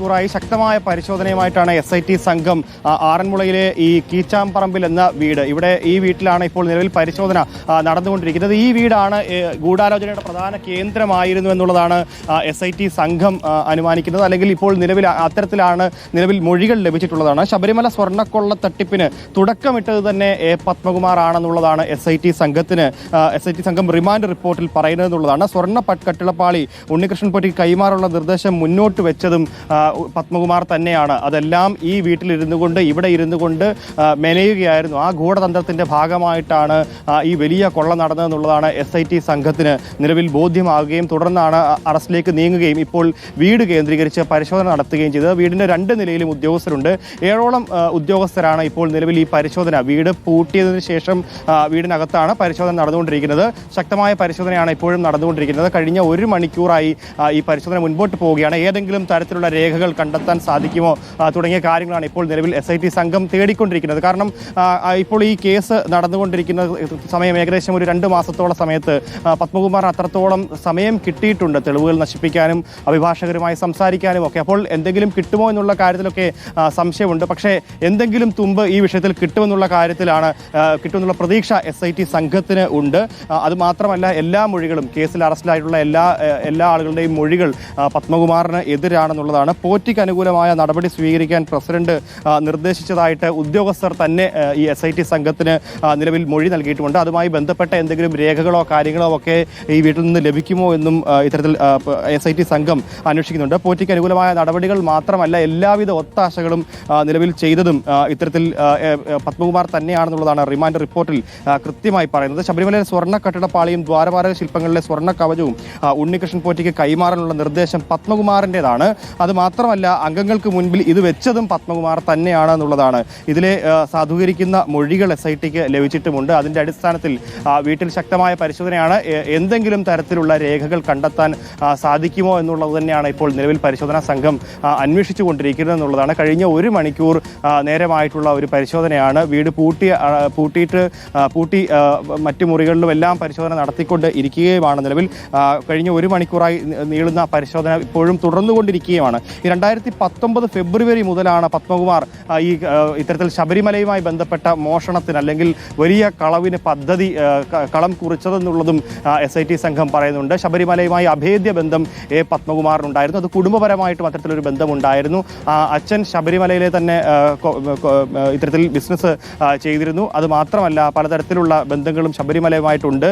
മണിക്കൂറായി ശക്തമായ പരിശോധനയുമായിട്ടാണ് S I T സംഘം ആറന്മുളയിലെ ഈ കീച്ചാമ്പറമ്പിൽ എന്ന വീട്. ഇവിടെ ഈ വീട്ടിലാണ് ഇപ്പോൾ നിലവിൽ പരിശോധന നടന്നുകൊണ്ടിരിക്കുന്നത്. ഈ വീടാണ് ഗൂഢാലോചനയുടെ പ്രധാന കേന്ദ്രമായിരുന്നു എന്നുള്ളതാണ് എസ് ഐ ടി സംഘം അനുമാനിക്കുന്നത്. അല്ലെങ്കിൽ ഇപ്പോൾ നിലവിൽ അത്തരത്തിലാണ് നിലവിൽ മൊഴികൾ ലഭിച്ചിട്ടുള്ളതാണ്. ശബരിമല സ്വർണക്കൊള്ള തട്ടിപ്പിന് തുടക്കമിട്ടത് തന്നെ എ പത്മകുമാർ ആണെന്നുള്ളതാണ് എസ് ഐ ടി സംഘത്തിന് എസ് ഐ ടി സംഘം റിമാൻഡ് റിപ്പോർട്ടിൽ പറയുന്നത് എന്നുള്ളതാണ്. സ്വർണ കട്ടിളപ്പാളി ഉണ്ണികൃഷ്ണൻ പൊറ്റി കൈമാറുള്ള നിർദ്ദേശം മുന്നോട്ട് വെച്ചതും പത്മകുമാർ തന്നെയാണ്. അതെല്ലാം ഈ വീട്ടിലിരുന്നു കൊണ്ട് ഇവിടെ ഇരുന്നു കൊണ്ട് മെനയുകയായിരുന്നു. ആ ഗൂഢതന്ത്രത്തിന്റെ ഭാഗമായിട്ടാണ് ഈ വലിയ കൊള്ള നടന്നതെന്നുള്ളതാണ് എസ് ഐ ടി സംഘത്തിന് നിലവിൽ ബോധ്യമാകുകയും തുടർന്നാണ് അറസ്റ്റിലേക്ക് നീങ്ങുകയും ഇപ്പോൾ വീട് കേന്ദ്രീകരിച്ച് പരിശോധന നടത്തുകയും ചെയ്തത്. വീടിന്റെ രണ്ട് നിലയിലും ഉദ്യോഗസ്ഥരുണ്ട്. ഏഴോളം ഉദ്യോഗസ്ഥരാണ് ഇപ്പോൾ നിലവിൽ ഈ പരിശോധന. വീട് പൂട്ടിയതിന് ശേഷം വീടിനകത്താണ് പരിശോധന നടന്നുകൊണ്ടിരിക്കുന്നത്. ശക്തമായ പരിശോധനയാണ് ഇപ്പോഴും നടന്നുകൊണ്ടിരിക്കുന്നത്. കഴിഞ്ഞ ഒരു മണിക്കൂറായി ഈ പരിശോധന മുൻപോട്ട് പോവുകയാണ്. ഏതെങ്കിലും തരത്തിലുള്ള രേഖകൾ കണ്ടെത്താൻ സാധിക്കുമോ തുടങ്ങിയ കാര്യങ്ങളാണ് ഇപ്പോൾ നിലവിൽ എസ് സംഘം തേടിക്കൊണ്ടിരിക്കുന്നത്. കാരണം ഇപ്പോൾ ഈ കേസ് നടന്നുകൊണ്ടിരിക്കുന്ന സമയം ഏകദേശം ഒരു രണ്ട് മാസത്തോളം സമയത്ത് പത്മകുമാർ അത്രത്തോളം സമയം കിട്ടിയിട്ടുണ്ട് തെളിവുകൾ നശിപ്പിക്കാനും അഭിഭാഷകരുമായി സംസാരിക്കാനും ഒക്കെ. അപ്പോൾ എന്തെങ്കിലും കിട്ടുമോ എന്നുള്ള കാര്യത്തിലൊക്കെ സംശയമുണ്ട്. പക്ഷേ എന്തെങ്കിലും തുമ്പ് ഈ വിഷയത്തിൽ കിട്ടുമെന്നുള്ള കാര്യത്തിലാണ് കിട്ടുമെന്നുള്ള പ്രതീക്ഷ എസ് ഐ ടി സംഘത്തിന് ഉണ്ട്. അതുമാത്രമല്ല അത് മാത്രമല്ല എല്ലാ മൊഴികളും കേസിൽ അറസ്റ്റിലായിട്ടുള്ള എല്ലാ എല്ലാ ആളുകളുടെയും മൊഴികൾ പത്മകുമാറിന് എതിരാണെന്നുള്ളതാണ് പോറ്റിക്ക് അനുകൂലമായ നടപടി സ്വീകരിക്കാൻ പ്രസിഡന്റ് നിർദ്ദേശിച്ചതായിട്ട് ഉദ്യോഗസ്ഥർ തന്നെ ഈ എസ് ഐ ടി സംഘത്തിന് നിലവിൽ മൊഴി നൽകിയിട്ടുമുണ്ട്. അതുമായി ബന്ധപ്പെട്ട എന്തെങ്കിലും രേഖകളോ കാര്യങ്ങളോ ഒക്കെ ഈ വീട്ടിൽ നിന്ന് ലഭിക്കുമോ എന്നും ഇത്തരത്തിൽ എസ് ഐ ടി സംഘം അന്വേഷിക്കുന്നുണ്ട്. പോറ്റിക്ക് അനുകൂലമായ നടപടികൾ മാത്രമല്ല എല്ലാവിധ ഒത്താശകളും നിലവിൽ ചെയ്തതും ഇത്തരത്തിൽ പത്മകുമാർ തന്നെയാണെന്നുള്ളതാണ് റിമാൻഡ് റിപ്പോർട്ടിൽ കൃത്യമായി പറയുന്നത്. ശബരിമലയിലെ സ്വർണ കെട്ടിടപ്പാളിയും ദ്വാരപാലക ശില്പങ്ങളിലെ സ്വർണ കവചവും ഉണ്ണികൃഷ്ണൻ പോറ്റിക്ക് കൈമാറാനുള്ള നിർദ്ദേശം പത്മകുമാറിന്റെതാണ് അത് മാത്രമല്ല അംഗങ്ങൾക്ക് മുൻപിൽ ഇത് വെച്ചതും പത്മകുമാർ തന്നെയാണ് എന്നുള്ളതാണ്. ഇതിലെ സാധൂകരിക്കുന്ന മൊഴികൾ എസ് ഐ ടിക്ക് ലഭിച്ചിട്ടുമുണ്ട്. അതിന്റെ അടിസ്ഥാനത്തിൽ വീട്ടിൽ ശക്തമായ പരിശോധനയാണ് എന്തെങ്കിലും തരത്തിലുള്ള രേഖകൾ കണ്ടെത്താൻ സാധിക്കുമോ എന്നുള്ളത് തന്നെയാണ് ഇപ്പോൾ നിലവിൽ പരിശോധനാ സംഘം അന്വേഷിച്ചു കൊണ്ടിരിക്കുന്നത് എന്നുള്ളതാണ്. കഴിഞ്ഞ ഒരു മണിക്കൂർ നേരമായിട്ടുള്ള ഒരു പരിശോധനയാണ്. വീട് പൂട്ടി പൂട്ടിയിട്ട് പൂട്ടി മറ്റു മുറികളിലും എല്ലാം പരിശോധന നടത്തിക്കൊണ്ട് ഇരിക്കുകയുമാണ് നിലവിൽ. കഴിഞ്ഞ ഒരു മണിക്കൂറായി നീളുന്ന പരിശോധന ഇപ്പോഴും തുടർന്നുകൊണ്ടിരിക്കുകയുമാണ്. രണ്ടായിരത്തി പത്തൊമ്പത് ഫെബ്രുവരി മുതലാണ് പത്മകുമാർ ഈ ഇത്തരത്തിൽ ശബരിമലയുമായി ബന്ധപ്പെട്ട മോഷണത്തിന് അല്ലെങ്കിൽ വലിയ കളവിന് പദ്ധതി കളം കുറിച്ചതെന്നുള്ളതും എസ് ഐ ടി സംഘം പറയുന്നുണ്ട്. ശബരിമലയുമായി അഭേദ്യ ബന്ധം എ പത്മകുമാറിനുണ്ടായിരുന്നു. അത് കുടുംബപരമായിട്ടും അത്തരത്തിലൊരു ബന്ധമുണ്ടായിരുന്നു. അച്ഛൻ ശബരിമലയിലെ തന്നെ ഇത്തരത്തിൽ ബിസിനസ് ചെയ്തിരുന്നു. അത് മാത്രമല്ല പലതരത്തിലുള്ള ബന്ധങ്ങളും ശബരിമലയുമായിട്ടുണ്ട്.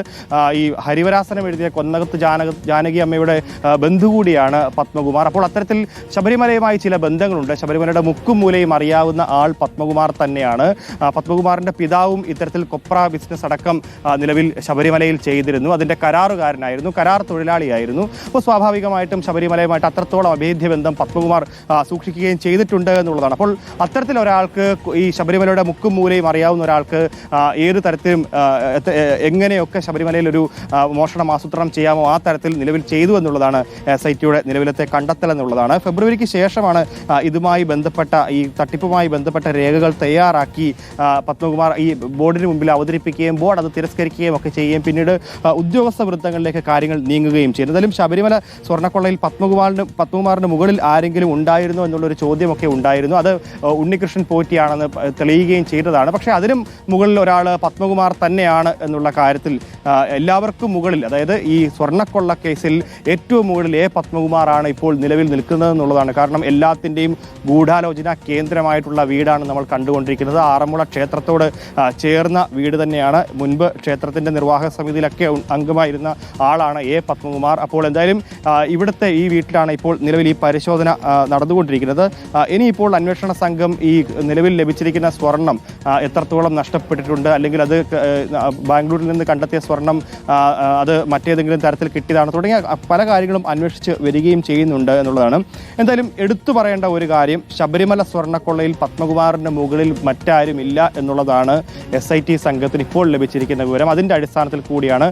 ഈ ഹരിവരാസനം എഴുതിയ കൊന്നകത്ത് ജാനക ജാനകി അമ്മയുടെ ബന്ധു കൂടിയാണ് പത്മകുമാർ. അപ്പോൾ അത്തരത്തിൽ ശബരിമലയുമായി ചില ബന്ധങ്ങളുണ്ട്. ശബരിമലയുടെ മുക്കും മൂലയും അറിയാവുന്ന ആൾ പത്മകുമാർ തന്നെയാണ്. പത്മകുമാറിന്റെ പിതാവും ഇത്തരത്തിൽ കൊപ്ര ബിസിനസ് അടക്കം നിലവിൽ ശബരിമലയിൽ ചെയ്തിരുന്നു. അതിന്റെ കരാറുകാരനായിരുന്നു. കരാർ തൊഴിലാളിയായിരുന്നു. അപ്പോൾ സ്വാഭാവികമായിട്ടും ശബരിമലയുമായിട്ട് അത്രത്തോളം അഭേദ്യ ബന്ധം പത്മകുമാർ സൂക്ഷിക്കുകയും ചെയ്തിട്ടുണ്ട് എന്നുള്ളതാണ്. അപ്പോൾ അത്തരത്തിൽ ഒരാൾക്ക് ഈ ശബരിമലയുടെ മുക്കും മൂലയും അറിയാവുന്ന ഒരാൾക്ക് ഏത് തരത്തിലും എങ്ങനെയൊക്കെ ശബരിമലയിൽ ഒരു മോഷണം ആസൂത്രണം ചെയ്യാമോ ആ തരത്തിൽ നിലവിൽ ചെയ്തു എന്നുള്ളതാണ് എസ് ഐ ടിയുടെ നിലവിലത്തെ കണ്ടെത്തൽ എന്നുള്ളതാണ്. ഫെബ്രുവരിക്ക് ശേഷമാണ് ഇതുമായി ബന്ധപ്പെട്ട ഈ തട്ടിപ്പുമായി ബന്ധപ്പെട്ട രേഖകൾ തയ്യാറാക്കി പത്മകുമാർ ഈ ബോർഡിന് മുമ്പിൽ അവതരിപ്പിക്കുകയും ബോർഡ് അത് തിരസ്കരിക്കുകയും ഒക്കെ ചെയ്യുകയും പിന്നീട് ഉദ്യോഗസ്ഥ വൃത്തങ്ങളിലേക്ക് കാര്യങ്ങൾ നീങ്ങുകയും ചെയ്തു. എന്തായാലും ശബരിമല സ്വർണക്കൊള്ളയിൽ പത്മകുമാറിന് പത്മകുമാറിന് മുകളിൽ ആരെങ്കിലും ഉണ്ടായിരുന്നോ എന്നുള്ളൊരു ചോദ്യമൊക്കെ ഉണ്ടായിരുന്നു. അത് ഉണ്ണികൃഷ്ണൻ പോറ്റിയാണെന്ന് തെളിയുകയും ചെയ്തതാണ്. പക്ഷേ അതിനും മുകളിൽ ഒരാൾ പത്മകുമാർ തന്നെയാണ് എന്നുള്ള കാര്യത്തിൽ എല്ലാവർക്കും മുകളിൽ അതായത് ഈ സ്വർണക്കൊള്ള കേസിൽ ഏറ്റവും മുകളിൽ എ പത്മകുമാറാണ് ഇപ്പോൾ നിലവിൽ നിൽക്കുന്നത് കാരണം എല്ലാത്തിന്റെയും ഗൂഢാലോചന കേന്ദ്രമായിട്ടുള്ള വീടാണ് നമ്മൾ കണ്ടുകൊണ്ടിരിക്കുന്നത്. ആറന്മുള ക്ഷേത്രത്തോട് ചേർന്ന വീട് തന്നെയാണ്. മുൻപ് ക്ഷേത്രത്തിന്റെ നിർവാഹക സമിതിയിലൊക്കെ അംഗമായിരുന്ന ആളാണ് എ. പത്മകുമാർ. അപ്പോൾ എന്തായാലും ഇവിടുത്തെ ഈ വീട്ടിലാണ് ഇപ്പോൾ നിലവിൽ ഈ പരിശോധന നടന്നുകൊണ്ടിരിക്കുന്നത്. ഇനിയിപ്പോൾ അന്വേഷണ സംഘം ഈ നിലവിൽ ലഭിച്ചിരിക്കുന്ന സ്വർണം എത്രത്തോളം നഷ്ടപ്പെട്ടിട്ടുണ്ട് അല്ലെങ്കിൽ അത് ബാംഗ്ലൂരിൽ നിന്ന് കണ്ടെത്തിയ സ്വർണം അത് മറ്റേതെങ്കിലും തരത്തിൽ കിട്ടിയതാണ് തുടങ്ങിയ പല കാര്യങ്ങളും അന്വേഷിച്ച് വരികയും ചെയ്യുന്നുണ്ട് എന്നുള്ളതാണ്. എന്തായാലും എടുത്തു പറയേണ്ട ഒരു കാര്യം ശബരിമല സ്വർണക്കൊള്ളയിൽ പത്മകുമാറിന്റെ മുകളിൽ മറ്റാരും ഇല്ല എന്നുള്ളതാണ് എസ് ഐ ടി സംഘത്തിന് ഇപ്പോൾ ലഭിച്ചിരിക്കുന്ന വിവരം. അതിന്റെ അടിസ്ഥാനത്തിൽ കൂടിയാണ്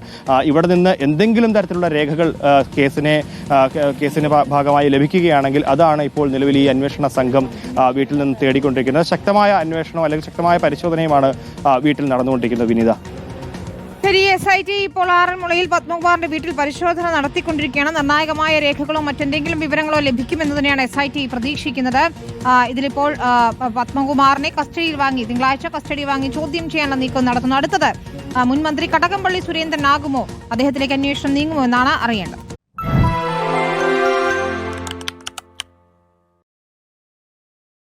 ഇവിടെ നിന്ന് എന്തെങ്കിലും തരത്തിലുള്ള രേഖകൾ കേസിനെ കേസിന് ഭാഗമായി ലഭിക്കുകയാണെങ്കിൽ അതാണ് ഇപ്പോൾ നിലവിൽ ഈ അന്വേഷണ സംഘം വീട്ടിൽ നിന്ന് തേടിക്കൊണ്ടിരിക്കുന്നത്. ശക്തമായ അന്വേഷണം അല്ലെങ്കിൽ ശക്തമായ പരിശോധനയുമാണ് വീട്ടിൽ നടന്നുകൊണ്ടിരിക്കുന്നത് വിനീത. ശരി എസ് ഐ ടി ഇപ്പോൾ ആറന്മുളയിൽ പത്മകുമാറിന്റെ വീട്ടിൽ പരിശോധന നടത്തിക്കൊണ്ടിരിക്കുകയാണ്. നിർണായകമായ രേഖകളോ മറ്റെന്തെങ്കിലും വിവരങ്ങളോ ലഭിക്കുമെന്ന് തന്നെയാണ് എസ് ഐ ടി പ്രതീക്ഷിക്കുന്നത് ഇതിലിപ്പോൾ പത്മകുമാറിനെ കസ്റ്റഡിയിൽ വാങ്ങി തിങ്കളാഴ്ച കസ്റ്റഡി വാങ്ങി ചോദ്യം ചെയ്യാനുള്ള നീക്കം നടത്തുന്നു. അടുത്തത് മുൻമന്ത്രി കടകംപള്ളി സുരേന്ദ്രനാകുമോ അദ്ദേഹത്തിലേക്ക് അന്വേഷണം നീങ്ങുമോ എന്നാണ് അറിയേണ്ടത്.